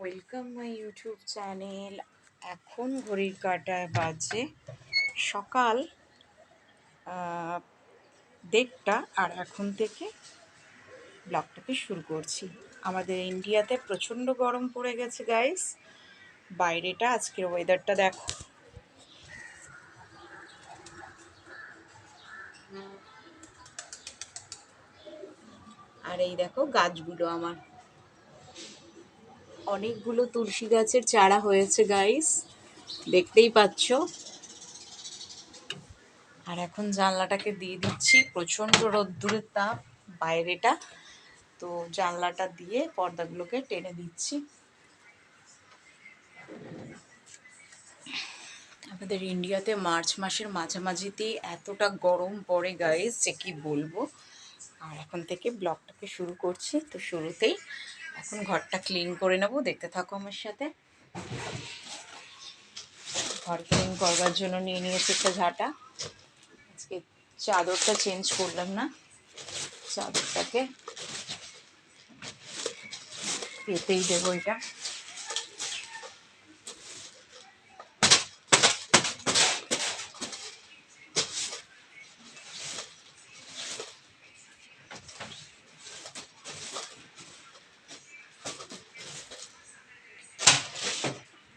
Welcome my YouTube channel এখন ঘড়ির কাটায় বাজে সকাল দেড়টা, আর এখন থেকে ব্লগটাকে শুরু করছি। আমাদের ইন্ডিয়াতে প্রচণ্ড গরম পড়ে গেছে গাইস বাইরেটা, আজকের ওয়েদারটা দেখো। আর এই দেখো গাছগুলো আমার। অনেকগুলো তুলসী গাছের চারা হয়েছে গাইস দেখতেই পাচ্ছ। আর এখন জানলাটাকে দিয়ে দিচ্ছি। প্রচণ্ড রোদ্দুরের তাপ বাইরেটা। তো জানলাটা দিয়ে পর্দাগুলোকে টেনে দিচ্ছি। আমাদের ইন্ডিয়াতে মার্চ মাসের মাঝামাঝিতেই এতটা গরম পড়ে গাইস যে কি বলব? আর এখন থেকে ব্লগটাকে শুরু করছি। তো শুরুতেই এখন ঘরটা ক্লিন করে নেব। দেখতে থাকো আমার সাথে। ঘর ক্লিন করবার জন্য নিয়ে নিয়েছি একটা ঝাঁটা। আজকে চাদরটা চেঞ্জ করলাম না। চাদরটাকে পেতেই দেবো এটা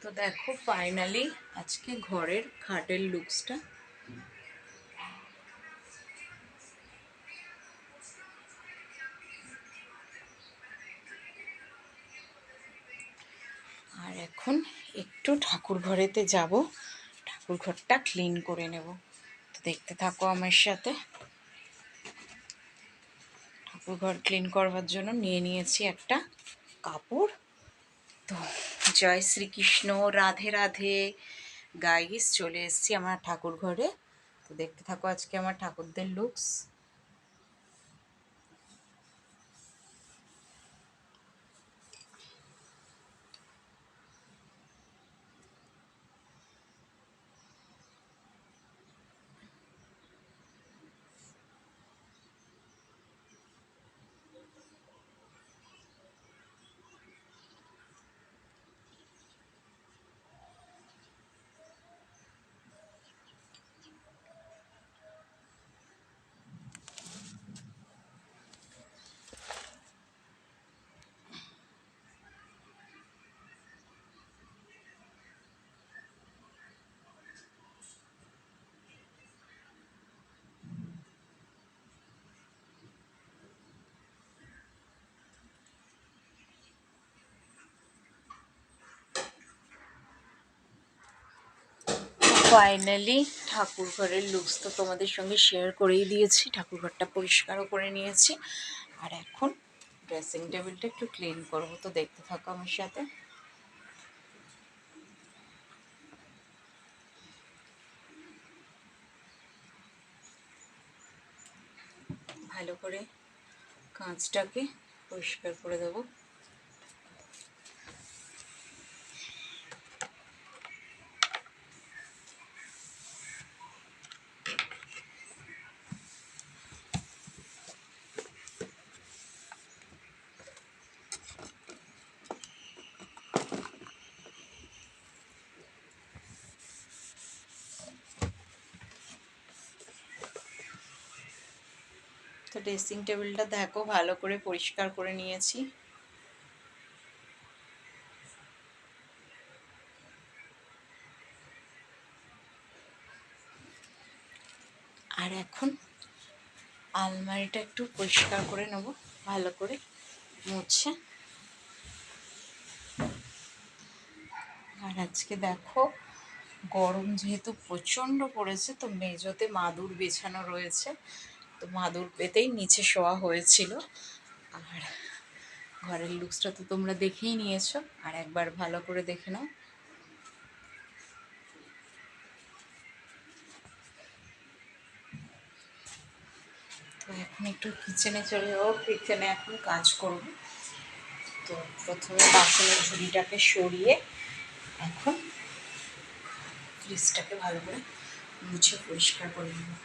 তো দেখো ফাইনালি আজকে ঘরের খাটের লুকসটা আর এখন একটু ঠাকুর ঘরেতে যাব। ঠাকুর ঘরটা ক্লিন করে নেব। তো দেখতে থাকো আমার সাথে। ঠাকুর ঘর ক্লিন করবার জন্য নিয়ে নিয়েছি একটা কাপড়। জয় শ্রীকৃষ্ণ, রাধে রাধে। গাইস চলে এসেছি আমার ঠাকুর ঘরে তো দেখতে থাকো আজকে আমার ঠাকুরদের লুকস ফাইনালি ঠাকুর ঘরের লুকস তো তোমাদের সঙ্গে শেয়ার করেই দিয়েছি। ঠাকুর ঘরটা পরিষ্কারও করে নিয়েছি। আর এখন ড্রেসিং টেবিলটা একটু ক্লিন করব তো দেখতে থাকো আমার সাথে। ভালো করে কাঁচটাকে পরিষ্কার করে দেবো। ড্রেসিং টেবিলটা দেখো, ভালো করে পরিষ্কার করে নিয়েছি। আর এখন আলমারিটা একটু পরিষ্কার করে নেব, ভালো করে মুছে। আর আজকে দেখো, গরম যেহেতু প্রচণ্ড পড়েছে, তো মেজোতে মাদুর বিছানো রয়েছে। তো মাদুর পেতেই নিচে শোয়া হয়েছিল। আর ঘরের লুকসটা তো তোমরা দেখেই নিয়েছো। আর একবার ভালো করে দেখে নাও। তো এখন একটু কিচেনে চলে যাব। কিচেনে এখন কাজ করব। তো প্রথমে বাসনের ঝুড়িটাকে সরিয়ে এখন ফ্রিজটাকে ভালো করে মুছে পরিষ্কার করে নেব।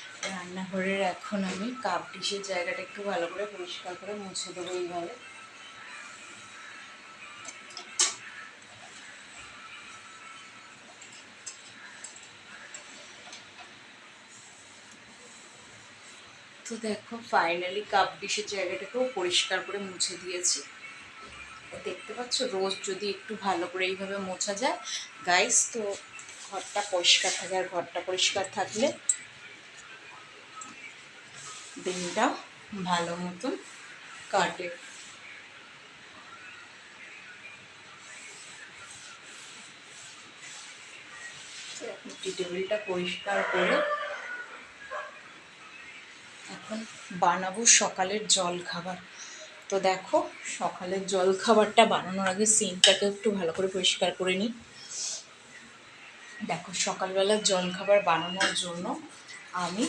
রান্নাঘরের এখন আমি কাপ ডিশের জায়গাটা একটু ভালো করে পরিষ্কার করে মুছে দেবো এইভাবে। তো দেখো ফাইনালি কাপ ডিশের জায়গাটাকেও পরিষ্কার করে মুছে দিয়েছি। দেখতে পাচ্ছ, রোজ যদি একটু ভালো করে এইভাবে মোছা যায়। গাইস তো ঘরটা পরিষ্কার থাকে, আর ঘরটা পরিষ্কার থাকলে দিনটা ভালো মতন কাটে। টেবিলটা পরিষ্কার করে এখন বানাবো সকালের জল খাবার। তো দেখো, সকালের জল খাবারটা বানানোর আগে সিনটাকে একটু ভালো করে পরিষ্কার করে নিই। দেখো, সকালবেলার জল খাবার বানানোর জন্য আমি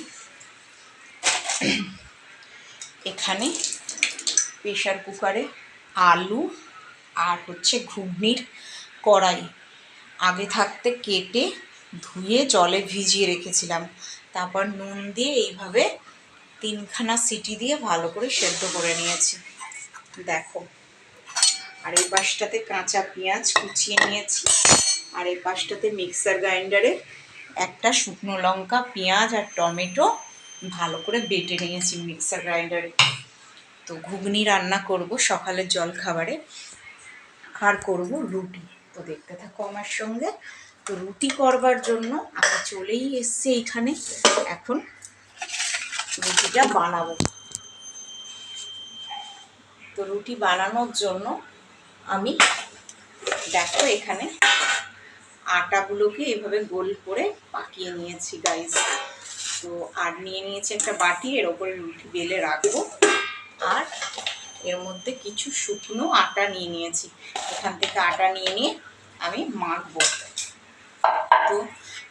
এখানে প্রেশার কুকারে আলু আর হচ্ছে ঘুগনির কড়াই। আগে থাকতে কেটে ধুয়ে জলে ভিজিয়ে রেখেছিলাম। তারপর নুন দিয়ে এইভাবে তিনখানা সিটি দিয়ে ভালো করে সেদ্ধ করে নিয়েছি। দেখো, আর এই পাশটাতে কাঁচা পেঁয়াজ কুচিয়ে নিয়েছি। আর এই পাশটাতে মিক্সার গ্রাইন্ডারে একটা শুকনো লঙ্কা, পেঁয়াজ আর টমেটো ভালো করে বেটে নিয়েছি মিক্সার গ্রাইন্ডারে। তো ঘুগনি রান্না করব সকালের জল খাবারে। আর করব রুটি। তো দেখতে থাকো আমার সঙ্গে। তো রুটি করবার জন্য আমি চলেই এসছি এইখানে এখন রুটিটা বানাবো। তো রুটি বানানোর জন্য আমি দেখো এখানে আটাগুলোকে এভাবে গোল করে পাকিয়ে নিয়েছি গাইস তো আর নিয়ে নিয়েছি একটা বাটি, এর ওপরে রুটি বেলে রাখব। আর এর মধ্যে কিছু শুকনো আটা নিয়ে নিয়েছি। এখান থেকে আটা নিয়ে নিয়ে আমি মাখবো। তো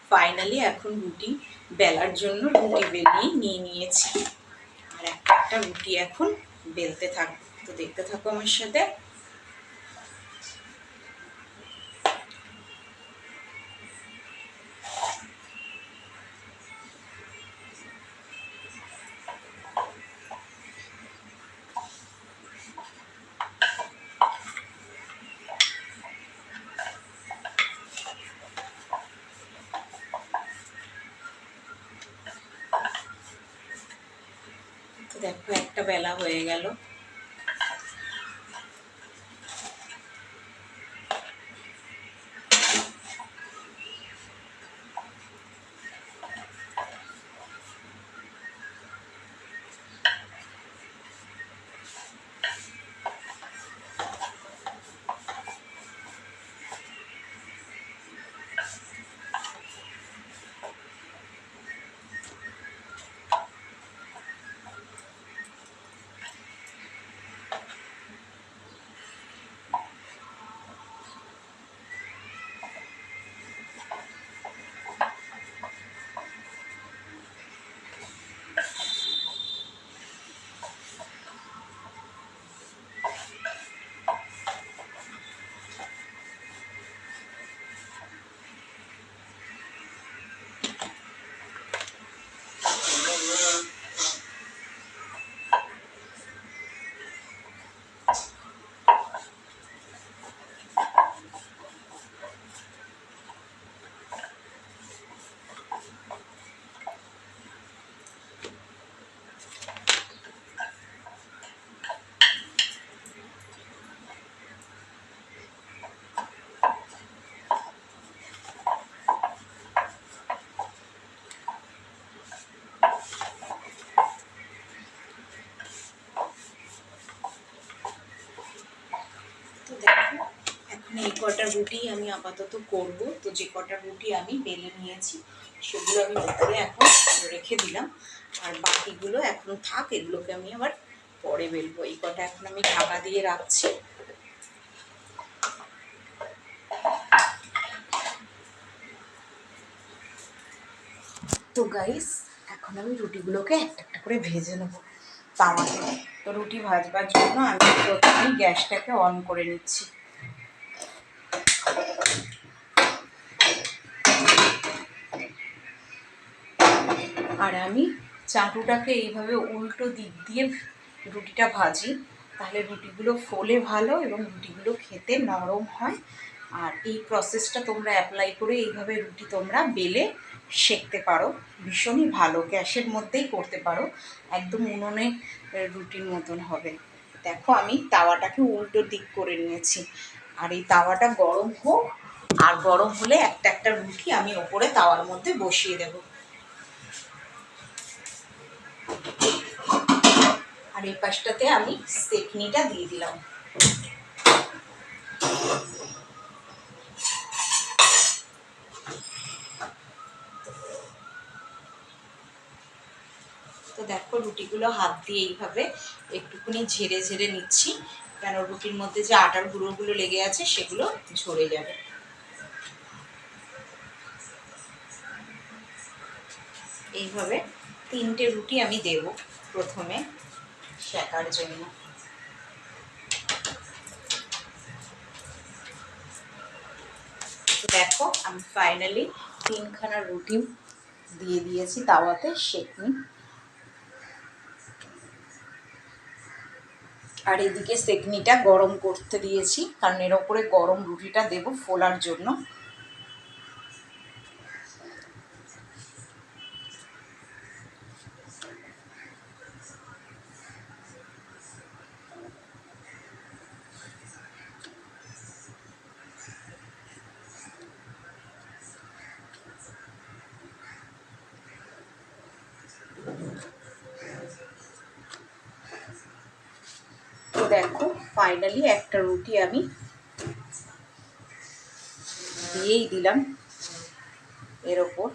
ফাইনালি এখন রুটি বেলার জন্য রুটি বেলিয়ে নিয়ে নিয়েছি। আর একটা একটা রুটি এখন বেলতে থাকব। তো দেখতে থাকো আমার সাথে। একটা এই কটা রুটি আমি আপাতত করব। তো যে কটা রুটি আমি বেলে নিয়েছি, সেগুলো আমি উপরে এখন রেখে দিলাম। আর বাকিগুলো এখন থাক, এগুলোকে আমি আবার পরে বেলবো। এই কটা এখন আমি ঢাকা দিয়ে রাখছি। তো গাইস এখন আমি রুটিগুলোকে একটা একটা করে ভেজে নেব। তাওয়াতে তো রুটি ভাজবার জন্য আমি প্রথমেই গ্যাসটাকে অন করে নিচ্ছি। আর আমি চাটুটাকে এইভাবে উল্টো দিক দিয়ে রুটিটা ভাজি, তাহলে রুটিগুলো ফোলে ভালো এবং রুটিগুলো খেতে নরম হয়। আর এই প্রসেসটা তোমরা অ্যাপ্লাই করে এইভাবে রুটি তোমরা বেলে সেঁকতে পারো। ভীষণই ভালো, গ্যাসের মধ্যেই করতে পারো। একদম উনুনে রুটির মতন হবে। দেখো আমি তাওয়াটাকে উল্টো দিক করে নিয়েছি। আর এই তাওয়াটা গরম হোক, আর গরম হলে একটা একটা রুটি আমি ওপরে তাওয়ার মধ্যে বসিয়ে দেব। আর এই পাশটাতে আমি সেকনিটা দিয়ে দিলাম। তো দেখো রুটিগুলো হাত দিয়ে এইভাবে একটুখানি ঝেড়ে ঝেড়ে নিচ্ছি। কেন রুটির মধ্যে যে আটার গুঁড়োগুলো লেগে আছে সেগুলো ঝরে যাবে। এইভাবে তিনটে রুটি আমি দেব প্রথমে। শেখার জন্য দেখো, আমি ফাইনালি তিনখানা রুটি দিয়ে দিয়েছি তাওয়াতে সেকনি আর এদিকে সেকনিটা গরম করতে দিয়েছি, কারণ এর ওপরে গরম রুটিটা দেব ফোলার জন্য তো দেখো ফাইনালি একটা রুটি আমি দিয়েই দিলাম এর ওপর।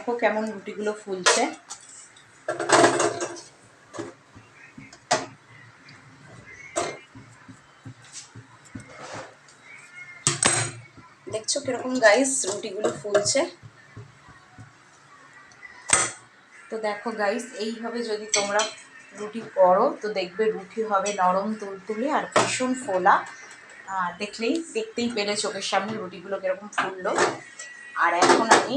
দেখো কেমন রুটিগুলো ফুলছে। দেখছ কীরকম গাইস রুটিগুলো ফুলছে। তো দেখো গাইস এইভাবে যদি তোমরা রুটি করো, তো দেখবে রুটি হবে নরম তুলতুলে আর ভীষণ ফোলা। দেখলেই, দেখতেই পেলে চোখের সামনে রুটিগুলো কীরকম ফুললো। আর এখন আমি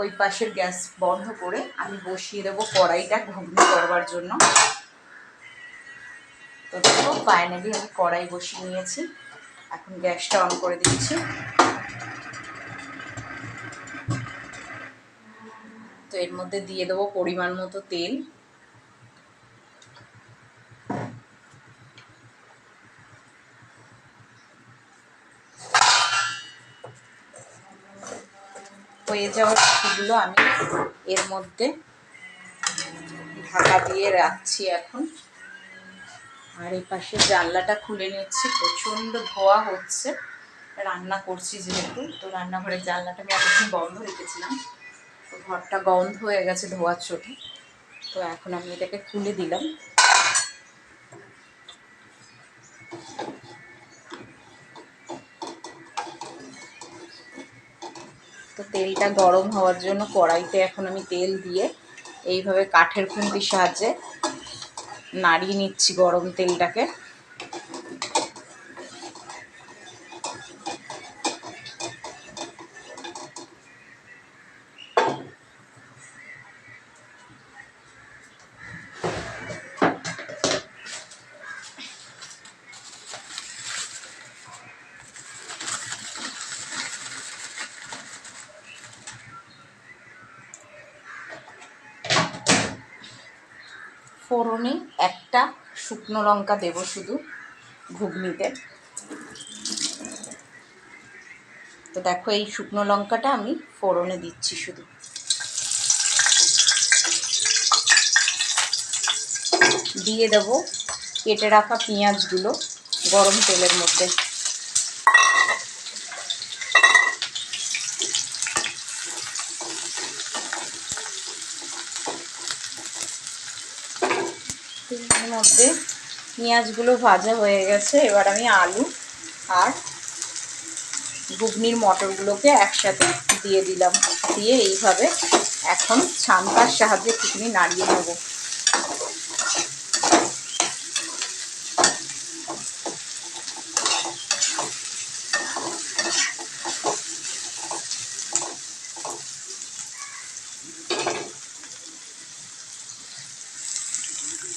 ওই পাশের গ্যাস বন্ধ করে আমি বসিয়ে দেবো কড়াইটা ঘুগনি করবার জন্য। তো দেখো ফাইনালি আমি কড়াই বসিয়ে নিয়েছি। এখন গ্যাসটা অন করে দিচ্ছি। তো এর মধ্যে দিয়ে দেবো পরিমাণ মতো তেল। হয়ে যাওয়ার রুটিগুলো আমি এর মধ্যে ঢাকা দিয়ে রাখছি এখন। আর এই পাশে জানলাটা খুলে নিচ্ছি। প্রচণ্ড ধোয়া হচ্ছে। রান্না করছি যেহেতু, তো রান্নাঘরের জানলাটা আমি এতক্ষণ বন্ধ রেখেছিলাম। তো ঘরটা গন্ধ হয়ে গেছে ধোয়ার চোটে। তো এখন আমি এটাকে খুলে দিলাম। তো তেলটা গরম হওয়ার জন্য কড়াইতে এখন আমি তেল দিয়ে এইভাবে কাঠের খুন্তির সাহায্যে নাড়িয়ে নিচ্ছি গরম তেলটাকে ফোড়নে একটা শুকনো লঙ্কা দেব শুধু ঘুগনিতে। তো দেখো এই শুকনো লঙ্কাটা আমি ফোড়নে দিচ্ছি শুধু। দিয়ে দেবো কেটে রাখা পেঁয়াজগুলো গরম তেলের মধ্যে তেলের মধ্যে পেঁয়াজগুলো ভাজা হয়ে গেছে। এবার আমি আলু আর ঘুগনির মটরগুলোকে একসাথে দিয়ে দিলাম। দিয়ে এইভাবে এখন ছানকার সাহায্যে ঘুগনি নাড়িয়ে নেব।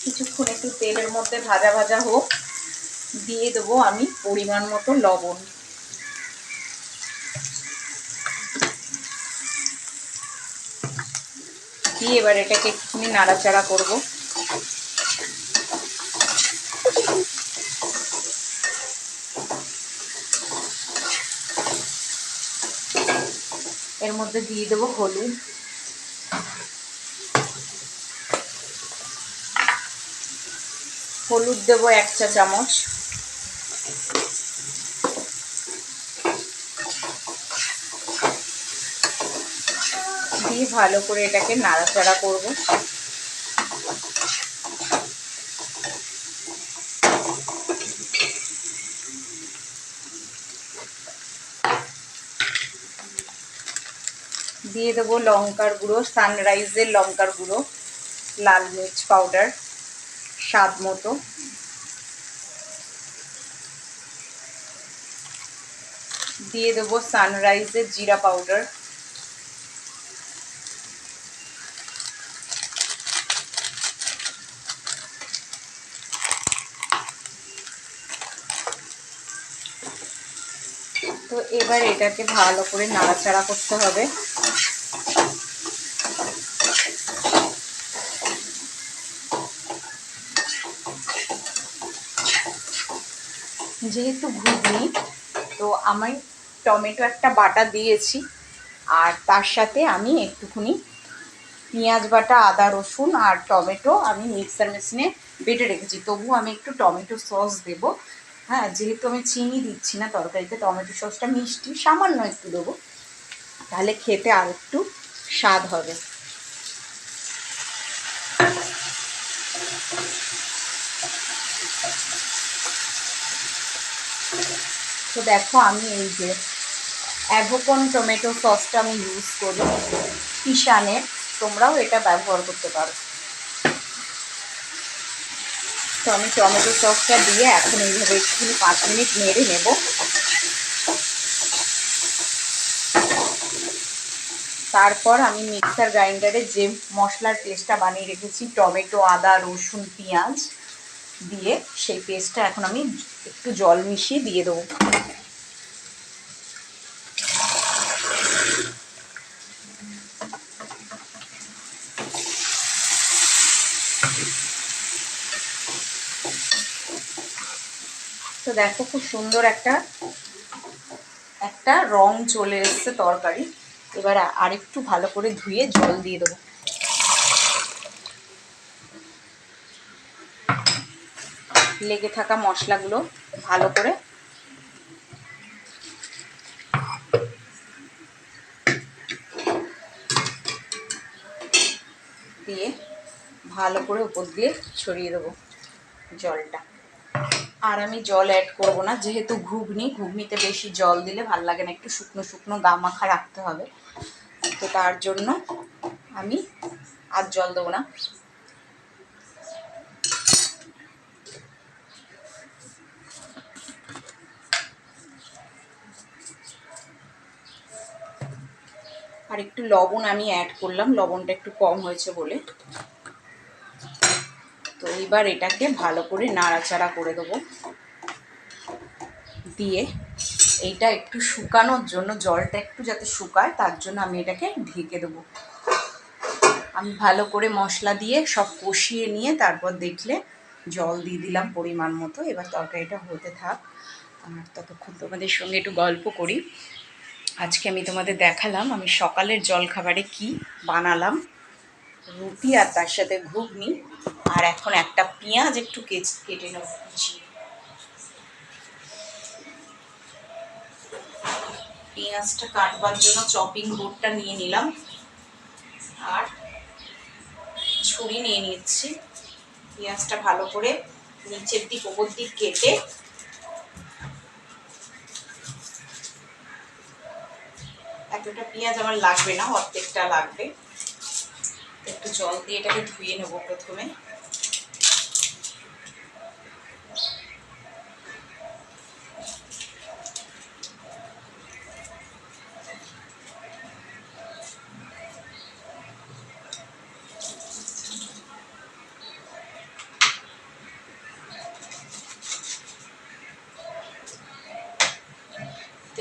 কিছুক্ষণ একটু তেলের মধ্যে ভাজা ভাজা হোক, দিয়ে দেবো আমি পরিমাণ মতো লবণ। দিয়ে এবার এটাকে একটুখানি নাড়াচাড়া করব। এর মধ্যে দিয়ে দেবো হলুদ। হলুদ দেবো এক চা চামচ। দিয়ে ভালো করে এটাকে নাড়াচাড়া করব। দিয়ে দেবো লঙ্কার গুঁড়ো, সানরাইজের লঙ্কার গুঁড়ো, লাল মির্চ পাউডার। স্বাদ মতো। দিয়ে দেবো সানরাইজের জিরা পাউডার তো এবার এটাকে ভালো করে নাড়াচাড়া করতে হবে। যেহেতু ঘুগনি। তো আমি টমেটো একটা বাটা দিয়েছি। আর তার সাথে আমি একটুখানি পেঁয়াজ বাটা, আদা, রসুন আর টমেটো আমি মিক্সার মেশিনে বেটে রেখেছি। তবু আমি একটু টমেটো সস দেব। হ্যাঁ যেহেতু আমি চিনি দিচ্ছি না তরকারিতে, টমেটো সসটা মিষ্টি, সামান্য একটু দেবো। তাহলে খেতে আর একটু স্বাদ হবে। তো দেখো আমি এই যে অ্যাভোকন টমেটো সসটা আমি ইউজ করি কিষানের তোমরাও এটা ব্যবহার করতে পারো। তো আমি টমেটো সসটা দিয়ে এখন এইভাবে একটুখানি পাঁচ মিনিট নেড়ে নেব। তারপর আমি মিক্সার গ্রাইন্ডারে যে মশলার পেস্টটা বানিয়ে রেখেছি, টমেটো, আদা, রসুন, পেঁয়াজ দিয়ে সেই পেস্টটা এখন আমি একটু জল মিশিয়ে দিয়ে দেবো। তো দেখো খুব সুন্দর একটা একটা রং চলে এসছে তরকারি। এবার আরেকটু ভালো করে ধুয়ে জল দিয়ে দেবো। লেগে থাকা মশলাগুলো ভালো করে। দিয়ে ভালো করে উপর দিয়ে ছড়িয়ে দেবো জলটা। আর আমি জল অ্যাড করব না, যেহেতু ঘুগনি, ঘুগনিতে বেশি জল দিলে ভালো লাগে না, একটু শুকনো শুকনো গা মাখা রাখতে হবে। তো তার জন্য আমি আর জল দেবো না। আর একটু লবণ আমি অ্যাড করলাম, লবণটা একটু কম হয়েছে বলে। তো এবার এটাকে ভালো করে নাড়াচাড়া করে দেবো। দিয়ে এইটা একটু শুকানোর জন্য, জলটা একটু যাতে শুকায়, তার জন্য আমি এটাকে ঢেকে দেবো। আমি ভালো করে মশলা দিয়ে সব কষিয়ে নিয়ে তারপর দেখলে জল দিয়ে দিলাম পরিমাণ মতো। এবার তরকারিটা হতে থাক। আর ততক্ষণ তোমাদের সঙ্গে একটু গল্প করি। আজকে আমি তোমাদের দেখালাম আমি সকালের জলখাবারে কি বানালাম, রুটি আর তার সাথে ঘুগনি, আর এখন একটা পেঁয়াজ একটু কেটে নেব পেঁয়াজটা কাটবার জন্য চপিং বোর্ডটা নিয়ে নিলাম, আর ছুরি নিয়ে নিচ্ছি। পেঁয়াজটা ভালো করে নিচের দিক ওপর দিক কেটে এতটা পেঁয়াজ আমার লাগবে না অর্ধেকটা লাগবে। একটু জল দিয়ে এটাকে ধুয়ে নেব প্রথমে।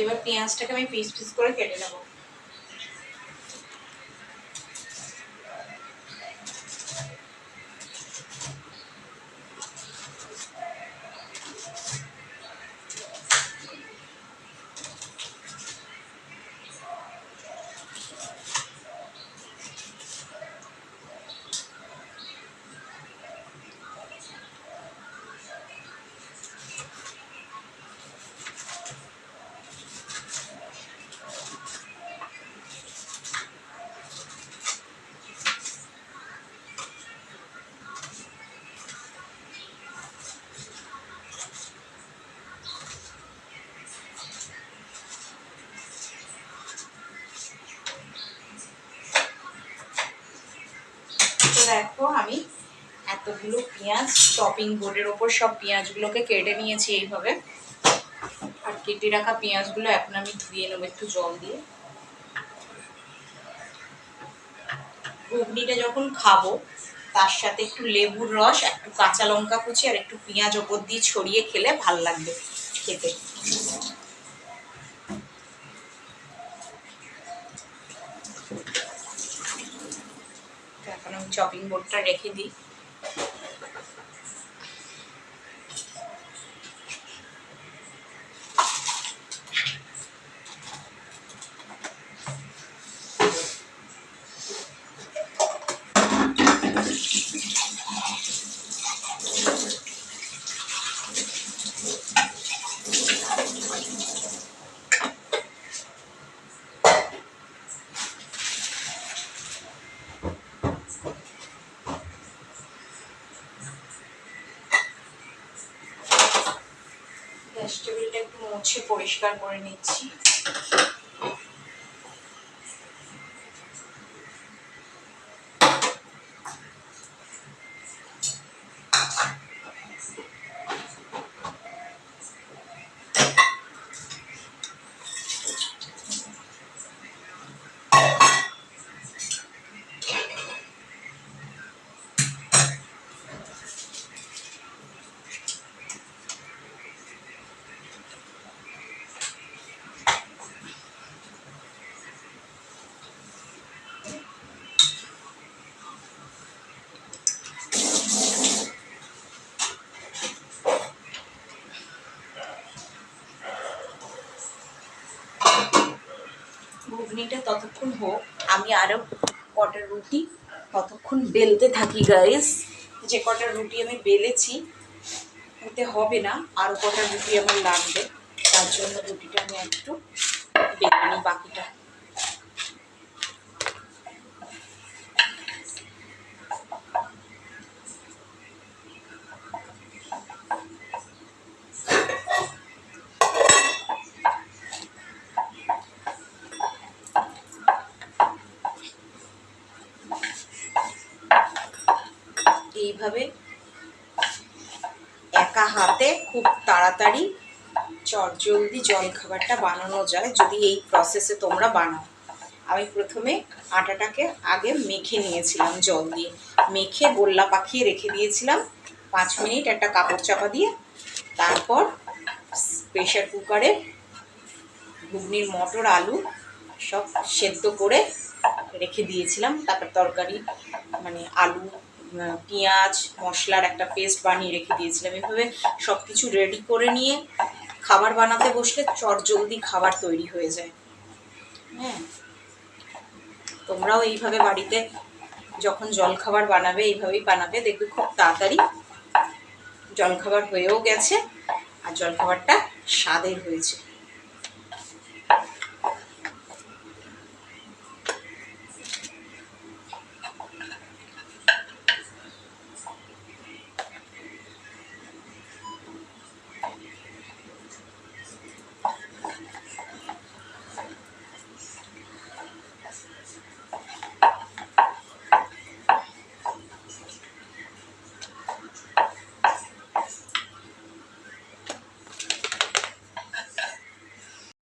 এবার পেঁয়াজটাকে আমি পিস পিস করে কেটে নেব তো দেখো আমি এতগুলো পেঁয়াজ চপিং বোর্ডের ওপর সব পেঁয়াজগুলোকে কেটে নিয়েছি এইভাবে। আর কেটে রাখা পেঁয়াজগুলো এখন আমি ধুয়ে নেব একটু জল দিয়ে। ঘুগনিটা যখন খাব, তার সাথে একটু লেবুর রস, একটু কাঁচা লঙ্কা কুচি আর একটু পেঁয়াজ ওপর দিয়ে ছড়িয়ে খেলে ভালো লাগবে খেতে। এখন আমি চপিং বোর্ডটা রেখে দিই গ্যাস মুছে পরিষ্কার করে নিচ্ছি। ঘুগনিটা ততক্ষণ হোক, আমি আরও কটা রুটি ততক্ষণ বেলতে থাকি গাইস যে কটা রুটি আমি বেলেছি হতে হবে না। আরও কটা রুটি আমার লাগবে, তার জন্য রুটিটা আমি একটু বেলে নিই বাকিটা এইভাবে একা হাতে খুব তাড়াতাড়ি চটজলদি জল খাবারটা বানানো যায় যদি এই প্রসেসে তোমরা বানাও। আমি প্রথমে আটাটাকে আগে মেখে নিয়েছিলাম জল দিয়ে। মেখে গোল্লা পাকিয়ে রেখে দিয়েছিলাম। পাঁচ মিনিট একটা কাপড় চাপা দিয়ে। তারপর প্রেশার কুকারে ঘুগনির মটর, আলু সব সেদ্ধ করে রেখে দিয়েছিলাম। তারপর তরকারি মানে আলু পেঁয়াজ, মশলার একটা পেস্ট বানিয়ে রেখে দিয়েছিলাম। এভাবে সব কিছু রেডি করে নিয়ে খাবার বানাতে বসলে চট জলদি খাবার তৈরি হয়ে যায়। হ্যাঁ। তোমরাও এইভাবে বাড়িতে যখন জলখাবার বানাবে, এইভাবেই বানাবে। দেখবে খুব তাড়াতাড়ি জলখাবার হয়েও গেছে আর জলখাবারটা স্বাদের হয়েছে।